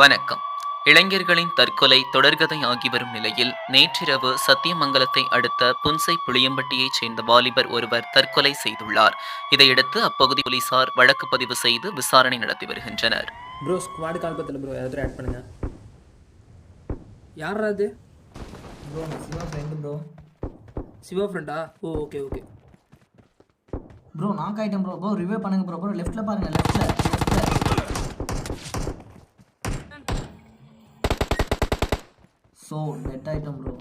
வணக்கம். இளைஞர்களின் தற்கொலை தொடர்கதை ஆகி வரும் நிலையில் நேற்றிரவு சத்தியமங்கலத்தை அடுத்த புன்சை புளியம்பட்டியைச் சேர்ந்த வாலிபர் ஒருவர் தற்கொலை செய்துள்ளார். இதையடுத்து அப்பகுதி போலீசார் வழக்கு பதிவு செய்து விசாரணை நடத்தி வருகின்றனர். ப்ரோ ஸ்குவாடு கால் பத்தில் ப்ரோ யாராவது ஆட் பண்ணுங்க. யாரா அது? Bro Siva friend bro. Siva ஃப்ரெண்டா oh okay okay. Bro knock ஆயிட்டேன் ப்ரோ. ப்ரோ ரிவே பண்ணுங்க ப்ரோ. ப்ரோ லெஃப்ட்ல பாருங்க லெஃப்ட்ல ஸோ டெட் ஆயிட்டேன் ப்ரோ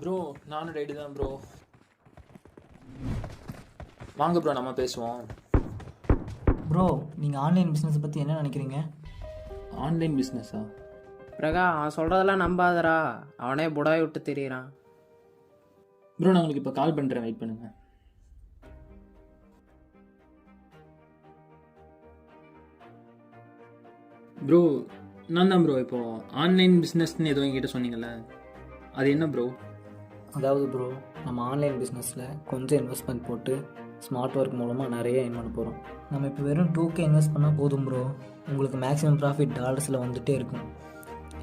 ப்ரோ நானும் ரைடு தான் ப்ரோ வாங்க ப்ரோ நம்ம பேசுவோம். ப்ரோ நீங்கள் ஆன்லைன் பிஸ்னஸ் பற்றி என்ன நினைக்கிறீங்க? ஆன்லைன் பிஸ்னஸா பிரகா அவன் சொல்கிறதெல்லாம் நம்பாதடா. அவனே புடாய் விட்டு திரியிறான். ப்ரோ நான் உங்களுக்கு இப்போ கால் பண்ணுறேன் வெயிட் பண்ணுங்க. ப்ரோ நான் தான் ப்ரோ இப்போ ஆன்லைன் பிஸ்னஸ்னு ஏதோ என்கிட்ட சொன்னீங்கல்ல அது என்ன ப்ரோ அதாவது ப்ரோ நம்ம ஆன்லைன் பிஸ்னஸில் கொஞ்சம் இன்வெஸ்ட்மெண்ட் போட்டு ஸ்மார்ட் ஒர்க் மூலமாக நிறைய earn பண்ண போகிறோம் நம்ம இப்போ வெறும் டூ கே இன்வெஸ்ட் பண்ணால் போதும் ப்ரோ உங்களுக்கு மேக்ஸிமம் ப்ராஃபிட் டாலர்ஸில் வந்துகிட்டே இருக்கும்.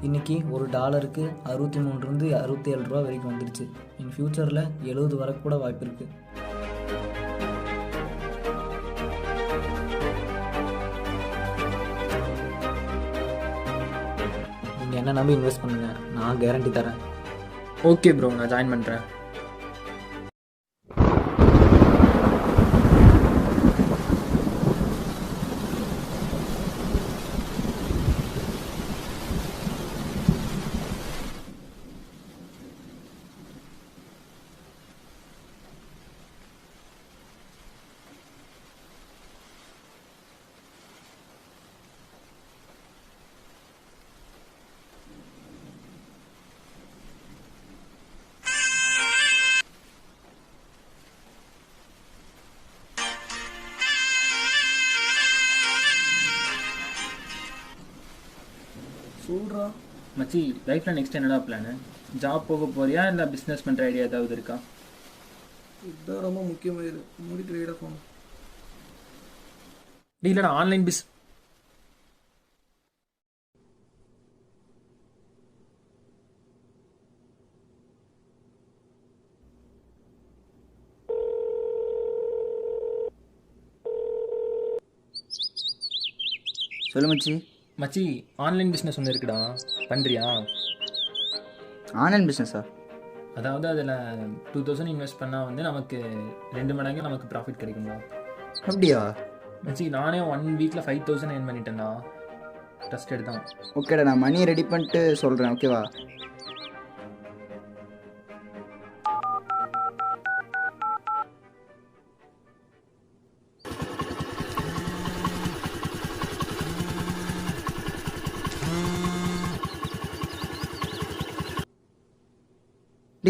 இன்றைக்கி ஒரு டாலருக்கு அறுபத்தி மூணுலேருந்து அறுபத்தி ஏழு ரூபா வரைக்கும் வந்துடுச்சு இன் ஃப்யூச்சரில் எழுபது வரக்கூட வாய்ப்பு இருக்குது என்ன நம்பி இன்வெஸ்ட் பண்ணுங்கள் நான் கேரண்டி தரேன். ஓகே ப்ரோ நான் ஜாயின் பண்ணுறேன் சொல்கிறா மச்சி லைஃப்பில் நெக்ஸ்ட் என்னடா பிளானு ஜாப் போக போறியா? இல்லை பிஸ்னஸ் பண்ணுற ஐடியா ஏதாவது இருக்கா? இதுதான் ரொம்ப முக்கியமானது மூடிட்டு ரைடாக போகணும். இல்லடா ஆன்லைன் பிஸ் சொல்லு மச்சி. மச்சி ஆன்லைன் பிஸ்னஸ் ஒன்று இருக்குடா. பண்ணுறியா ஆன்லைன் பிஸ்னஸா அதாவது அதில் டூ தௌசண்ட் இன்வெஸ்ட் பண்ணால் வந்து நமக்கு ரெண்டு மடங்கு நமக்கு ப்ராஃபிட் கிடைக்கும்டா. அப்படியா? மச்சி நானே ஒன் வீக்கில் ஃபைவ் தௌசண்ட் ஏர்ன் பண்ணிட்டேன்டா. ட்ரஸ்டட் தான் ஓகேடா நான் மணி ரெடி பண்ணிட்டு சொல்கிறேன் ஓகேவா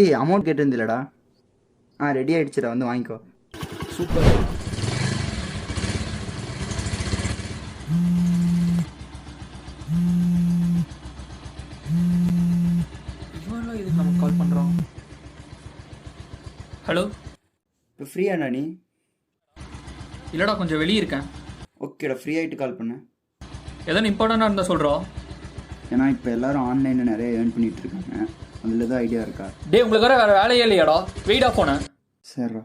டேய் அமௌண்ட் கேட்டிருந்தில்லடா. ஆ ரெடி ஆயிடுச்சுடா வந்து வாங்கிக்கோ. சூப்பர். இதுக்கு நமக்கு கால் பண்ணுறோம் ஹலோ இப்போ ஃப்ரீயாண்ணா நீ? இல்லைடா கொஞ்சம் வெளியே இருக்கேன். ஓகேடா ஃப்ரீ ஆகிட்டு கால் பண்ணு. எதனா இம்பார்ட்டண்டாக இருந்தால் சொல்கிறோம் ஏன்னா இப்போ எல்லாரும் ஆன்லைனில் நிறைய ஏர்ன் பண்ணிட்டு இருக்காங்க. அதில் தான் ஐடியா இருக்கா? டேய் உங்களுக்கு வேற வேறு வேலையே இல்லையாடா? வெயிட் ஆஃப் போனேன் சரிடா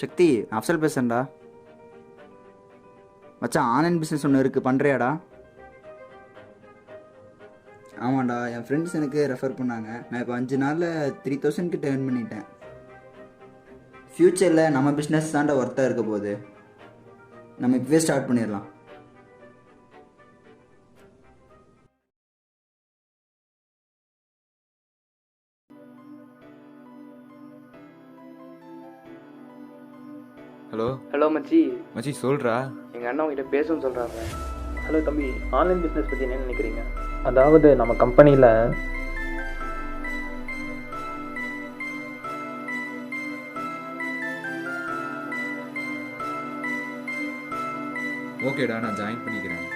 சக்தி அப்சல் பேசுறேன்டா. மச்சான் ஆன்லைன் பிஸ்னஸ் ஒன்று இருக்குது பண்ணுறியாடா ஆமாண்டா என் ஃப்ரெண்ட்ஸ் எனக்கு ரெஃபர் பண்ணாங்க. நான் இப்போ அஞ்சு நாளில் த்ரீ தௌசண்ட் கிட்ட earn பண்ணிட்டேன். ஃப்யூச்சரில் நம்ம பிஸ்னஸ் தாண்டா ஒர்த்தாக இருக்க போகுது. நம்ம இப்போவே ஸ்டார்ட் பண்ணிடலாம். ஹலோ ஹலோ மச்சி. மச்சி சொல்றா. எங்கள் அண்ணன் உங்ககிட்ட பேசணும்னு சொல்கிறாங்க ஹலோ தம்பி. ஆன்லைன் பிஸ்னஸ் பற்றி என்ன நினைக்கிறீங்க? அதாவது நம்ம கம்பெனியில் ஓகேடா நான் ஜாயின் பண்ணிக்கிறேன்.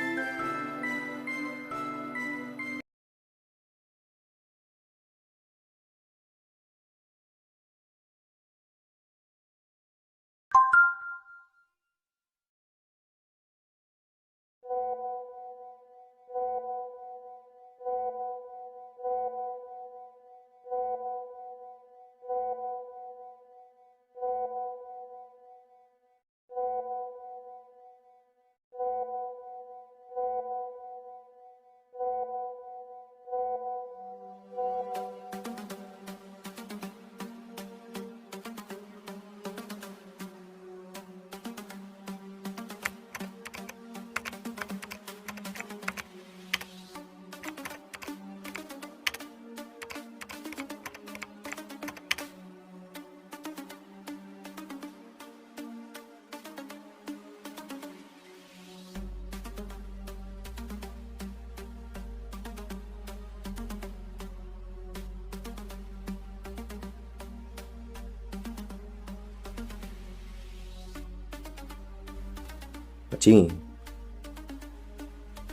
மச்சி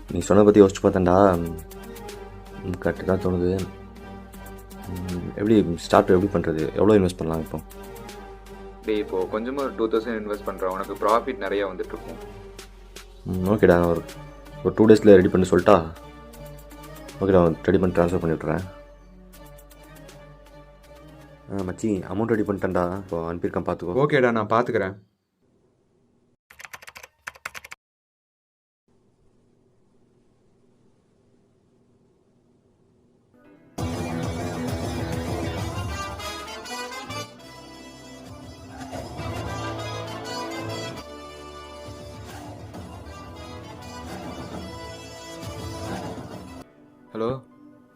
நீ சொன்னதை பற்றி யோசிச்சு பார்த்தேன்டா. கரெக்டு தான் தோணுது. எப்படி ஸ்டார்ட் எப்படி பண்ணுறது எவ்வளோ இன்வெஸ்ட் பண்ணலாம் இப்போ? டேய் இப்போ கொஞ்சமாக ஒரு டூ தௌசண்ட் இன்வெஸ்ட் பண்ணுறேன் உனக்கு ப்ராஃபிட் நிறையா வந்துட்டு இருக்கும் ம், ஓகேடா. நான் ஒரு ஒரு டூ டேஸில் ரெடி பண்ணி சொல்லிட்டா. ஓகேடா ரெடி பண்ணி ட்ரான்ஸ்ஃபர் பண்ணி விட்றேன் ஆ மச்சி அமௌண்ட் ரெடி பண்ணிட்டேன்டா. இப்போ அனுப்பியிருக்கேன் பார்த்துக்கோ. ஓகேடா நான் பார்த்துக்கிறேன்.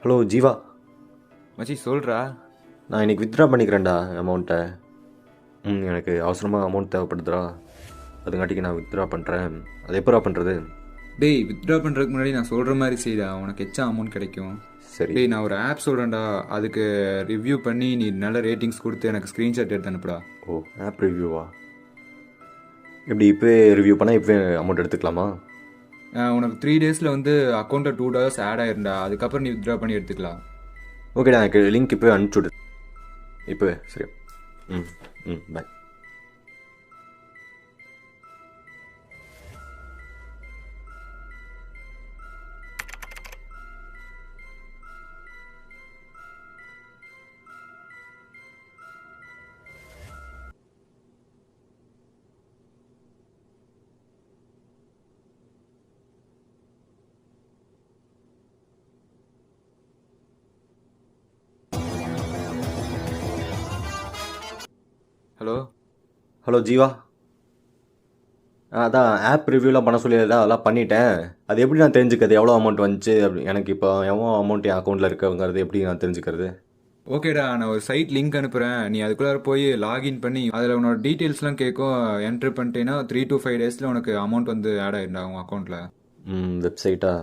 ஹலோ ஜீவா. மச்சி சொல்றா. நான் இன்னைக்கு வித்ட்ரா பண்ணிக்கிறேன்டா அமௌண்ட்டை ம் எனக்கு அவசரமாக அமௌண்ட் தேவைப்படுதுடா. அதுங்காட்டிக்கு நான் வித்ட்ரா பண்ணுறேன் அது எப்படா பண்ணுறது டேய் வித்ட்ரா பண்ணுறதுக்கு முன்னாடி நான் சொல்கிற மாதிரி செய்டா. உனக்கு எச்சா அமௌண்ட் கிடைக்கும். சரி. டேய் நான் ஒரு ஆப் சொல்கிறேன்டா அதுக்கு ரிவ்யூ பண்ணி நீ நல்ல ரேட்டிங்ஸ் கொடுத்து எனக்கு ஸ்க்ரீன்ஷாட் எடுத்து அனுப்புடா. ஓ ஆப் ரிவ்யூவா எப்படி இப்போவே ரிவ்யூ பண்ணால் இப்போவே அமௌண்ட் எடுத்துக்கலாமா? உனக்கு த்ரீ டேஸில் வந்து அக்கௌண்ட்டில் டூ டாலர்ஸ் ஆட் ஆயிருந்தா அதுக்கப்புறம் நீ வித்ட்ரா பண்ணி எடுத்துக்கலாம். ஓகேடா எனக்கு லிங்க் இப்போ அனுப்பிச்சுடு இப்போ சரி. ம் ம் பாய் ஹலோ? ஹலோ ஜீவா. அதான் ஆப் ரிவ்யூலாம் பண்ண சொல்லி அதெல்லாம் பண்ணிட்டேன். அது எப்படி நான் தெரிஞ்சுக்கிறது? எவ்வளோ அமௌண்ட் வந்துச்சு? அப்படி எனக்கு இப்போ எவ்வளோ அமௌண்ட் என் அக்கௌண்ட்டில் இருக்குங்கிறது எப்படி நான் தெரிஞ்சுக்கிறது? ஓகேடா நான் ஒரு சைட் லிங்க் அனுப்புகிறேன் நீ அதுக்குள்ளார போய் லாகின் பண்ணி அதில் உன்னோட டீட்டெயில்ஸ்லாம் கேட்கும். என்ட்ரு பண்ணிட்டேன்னா த்ரீ to ஃபைவ் டேஸில் உனக்கு அமௌண்ட் வந்து ஆட் ஆயிருந்தா உன் அக்கௌண்ட்டில் ம் வெப்சைட்டா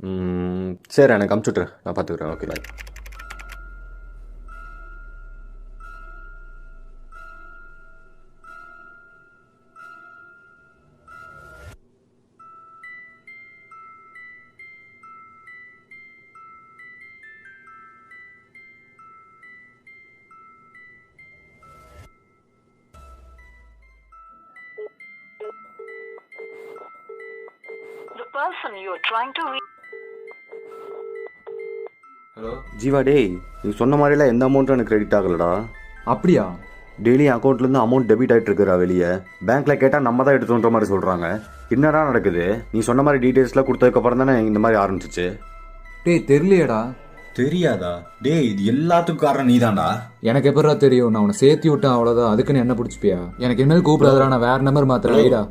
ம் சரி எனக்கு அமுச்சுட்றேன் நான் பார்த்துக்குறேன். Okay bye person you're trying to reach. Hello Jeeva டேய் நீ சொன்ன மாதிரிலாம் எந்த அமௌண்ட்டும் எனக்கு கிரெடிட் ஆகலடா. அப்படியா? டெய்லி அக்கௌண்ட்லேருந்து அமௌண்ட் டெபிட் ஆகிட்டு இருக்குறா வெளியே. பேங்க்கில் கேட்டால் நம்ம தான் எடுத்துன்ற மாதிரி சொல்கிறாங்க என்னடா நடக்குது? நீ சொன்ன மாதிரி டீட்டெயில்ஸ்லாம் கொடுத்ததுக்கப்புறம் தானே இந்த மாதிரி ஆரம்பிச்சிச்சு? டேய் தெரியலையேடா. தெரியாதா? டேய் இது எல்லாத்துக்கும் காரணம் நீதான்டா. எனக்கு எப்படா தெரியும்? நான் உன்னை சேர்த்து விட்டேன் அவ்வளோதான் அதுக்குன்னு என்ன பிடிச்சிப்பியா? எனக்கு என்ன கூப்பிடாதடா நான் வேற நம்பர் மாத்திரம் வைடா.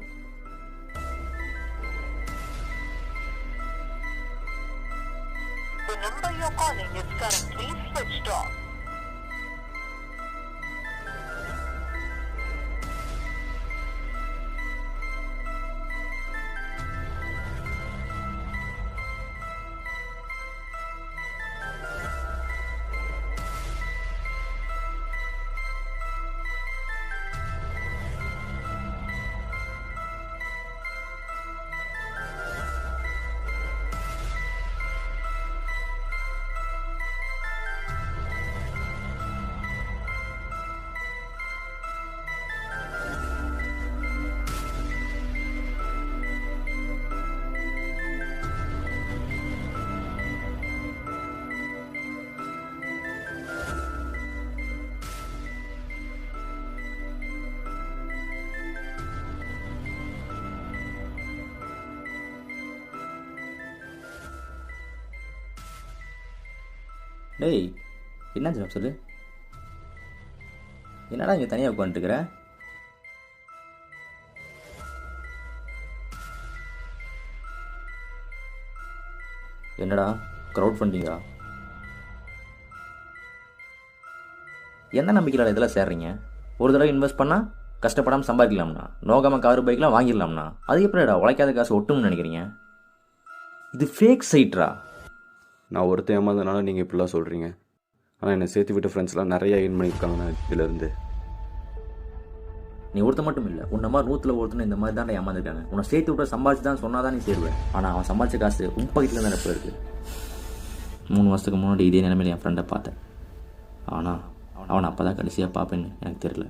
டேய் என்னாச்சு சொல்லு? என்னடா இங்கே தனியாக உட்காந்துட்டுக்கிற என்னடா க்ரௌட் ஃபண்டிங்கா எந்த நம்பிக்கையில் இதெல்லாம் சேர்றீங்க? ஒரு தடவை இன்வெஸ்ட் பண்ணால் கஷ்டப்படாமல் சம்பாதிக்கலாம்ண்ணா நோகாமல் காரு பைக்லாம் வாங்கிடலாம்ண்ணா அது எப்படிடா உழைக்காத காசு ஒட்டும்னு நினைக்கிறீங்க? இது ஃபேக் சைட்ரா நான் ஒருத்தன் ஏமாந்தனால நீங்கள் இப்படிலாம் சொல்கிறீங்க ஆனால் என்னை சேர்த்து விட்ட ஃப்ரெண்ட்ஸ்லாம் நிறைய ஏர்ன் பண்ணியிருக்காங்க நான் இதுலேருந்து. நீ ஒருத்த மட்டும் இல்லை உன்ன மாதிரி நூற்றில் ஒருத்தனை இந்த மாதிரி தான் ஏமாந்துருக்காங்க. உன்னை சேர்த்து விட்ட சம்பாதிச்சு தான் சொன்னால் தான் நீ சேருவேன் ஆனால் அவன் சம்பாதிச்ச காசு உன் பக்கத்தில் தான் இப்போ இருக்கு. மூணு மாதத்துக்கு முன்னாடி இதே நிலமையில என் ஃப்ரெண்டை பார்த்தேன். ஆனால் அவனை அப்போ தான் கடைசியாக பார்ப்பேன்னு எனக்கு தெரியல.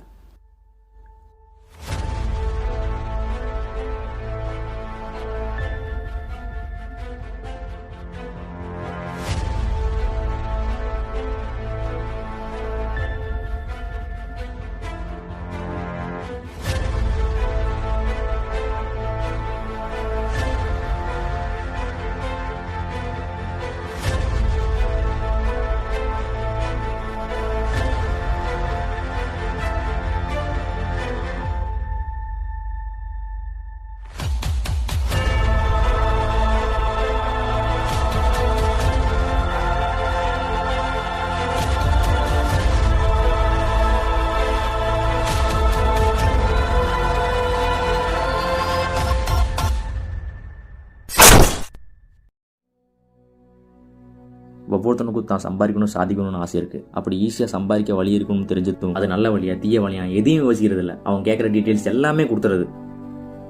ஒவ்வொருத்தனுக்கும் தான் சம்பாதிக்கணும் சாதிக்கணும்னு ஆசை இருக்குது அப்படி ஈஸியாக சம்பாதிக்க வழி இருக்குன்னு தெரிஞ்சதும் அது நல்ல வழியா தீய வழியா எதையும் யோசிக்கிறது இல்லை. அவன் கேட்குற டீட்டெயில்ஸ் எல்லாமே கொடுத்துறது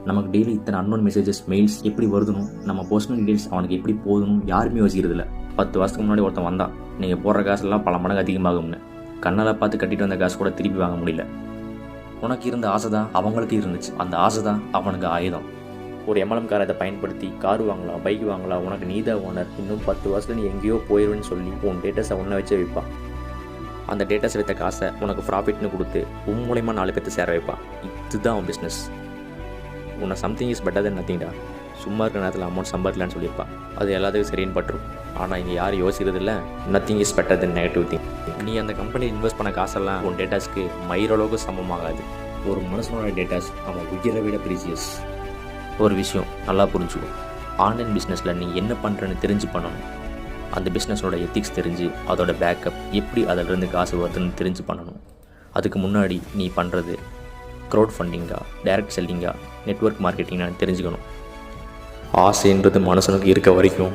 நமக்கு டெய்லி இத்தனை அன்னோன் மெசேஜஸ் மெயில்ஸ் எப்படி வருதணும் நம்ம பர்சனல் டீட்டெயில்ஸ் அவனுக்கு எப்படி போகணும் யாருமே யோசிக்கிறது இல்லை. பத்து வருஷத்துக்கு முன்னாடி ஒருத்தன் வந்தான். நீங்கள் போடுற காசெல்லாம் பல மடங்கு அதிகமாகும்னு. கண்ணால் பார்த்து கட்டிட்டு வந்த காசு கூட திருப்பி வாங்க முடியல. உனக்கு இருந்த ஆசை தான் அவங்களுக்கு இருந்துச்சு. அந்த ஆசை தான் அவனுக்கு ஆயுதம். ஒரு எம்எல்எம் காரை அதை பயன்படுத்தி கார் வாங்கலாம் பைக் வாங்கலாம் உனக்கு நீதா ஓனர் இன்னும் பத்து வருஷத்துல நீ எங்கேயோ போயிடுவேன்னு சொல்லி உன் டேட்டஸை ஒன்றை வச்சு வைப்பான் அந்த டேட்டஸ் வைத்த காசை உனக்கு ப்ராஃபிட்னு கொடுத்து உன் மூலயமா நாலு பேர்த்து சேர வைப்பான் இதுதான் அவன் பிஸ்னஸ் உன்னை சம்திங் இஸ் பெட்டர் தென் நத்திங்டா சும்மா இருக்கிற நேரத்தில் அமௌண்ட் சம்பாதிக்கலான்னு சொல்லியிருப்பான் அது எல்லாத்துக்கும் சரின்னு பட்டுரும். ஆனால் இங்கே யாரும் யோசிக்கிறது இல்லை. Nothing is better than negative thing நீ அந்த கம்பெனி இன்வெஸ்ட் பண்ண காசெல்லாம் உன் டேட்டாஸ்க்கு மயிரளவுக்கு சமமாகாது. ஒரு மனுஷனோட டேட்டாஸ் அவன் உயிரை விட ப்ரீசியஸ் ஒரு விஷயம் நல்லா புரிஞ்சுக்கும் ஆன்லைன் பிஸ்னஸில் நீ என்ன பண்ணுறன்னு தெரிஞ்சு பண்ணணும். அந்த பிஸ்னஸோட எத்திக்ஸ் தெரிஞ்சு அதோட பேக்கப் எப்படி அதிலிருந்து காசு வருதுன்னு தெரிஞ்சு பண்ணணும். அதுக்கு முன்னாடி நீ பண்ணுறது க்ரௌட் ஃபண்டிங்காக டைரக்ட் செல்லிங்காக நெட்வொர்க் மார்க்கெட்டிங்காக தெரிஞ்சுக்கணும். ஆசைன்றது மனசனுக்கு இருக்க வரைக்கும்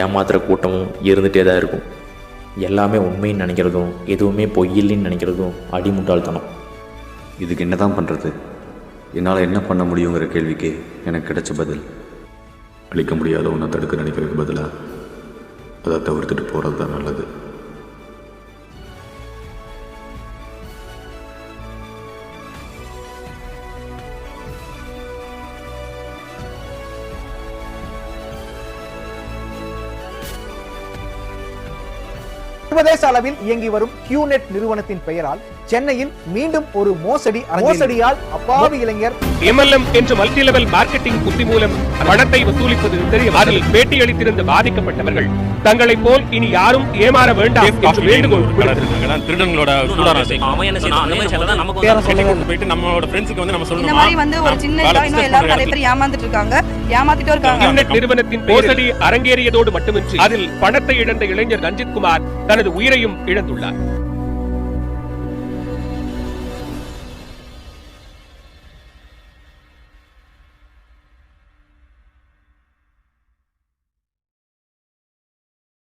ஏமாத்துகிற கூட்டமும் இருந்துகிட்டே தான் இருக்கும். எல்லாமே உண்மைன்னு நினைக்கிறதும் எதுவுமே பொய்யில்லைன்னு நினைக்கிறதும் அடிமுட்டாள்தனம். இதுக்கு என்ன தான் பண்ணுறது என்னால் என்ன பண்ண முடியுங்கிற கேள்விக்கு எனக்கு கிடைச்ச பதில். அழிக்க முடியாத ஒன்றை தடுக்க நினைக்கிறதுக்கு பதிலாக அதை தவிர்த்துட்டு போகிறது தான் நல்லது. அளவில் இயங்கி வரும் கியூநெட் நிறுவனத்தின் பெயரால் சென்னையில் மீண்டும் ஒரு மோசடி மோசடியால் அப்பாவி இளைஞர். எம்எல்எம் என்ற மல்டி லெவல் மார்க்கெட்டிங் உத்தி மூலம் பணத்தை வசூலிப்பது தெரியும் அதில் பேட்டியளித்திருந்த பாதிக்கப்பட்டவர்கள். தங்களைப் போல் இனி யாரும் ஏமாற வேண்டாம் என்று வேண்டுகோள். திருடங்களோட போயிட்டு நம்மளோட ஃப்ரெண்ட்ஸுக்கு வந்து நம்ம இந்த மாதிரி வந்து ஒரு சின்ன இன்னும் எல்லாரும் நிறைய பேர் ஏமாந்துட்டு இருக்காங்க. ஏமாத்திட்டும் இருக்காங்க. நிறுவனத்தின் மோசடி அரங்கேறியதோடு மட்டுமின்றி அதில் பணத்தை இழந்த இளைஞர் ரஞ்சித் குமார் தனது உயிரையும் இழந்துள்ளார்.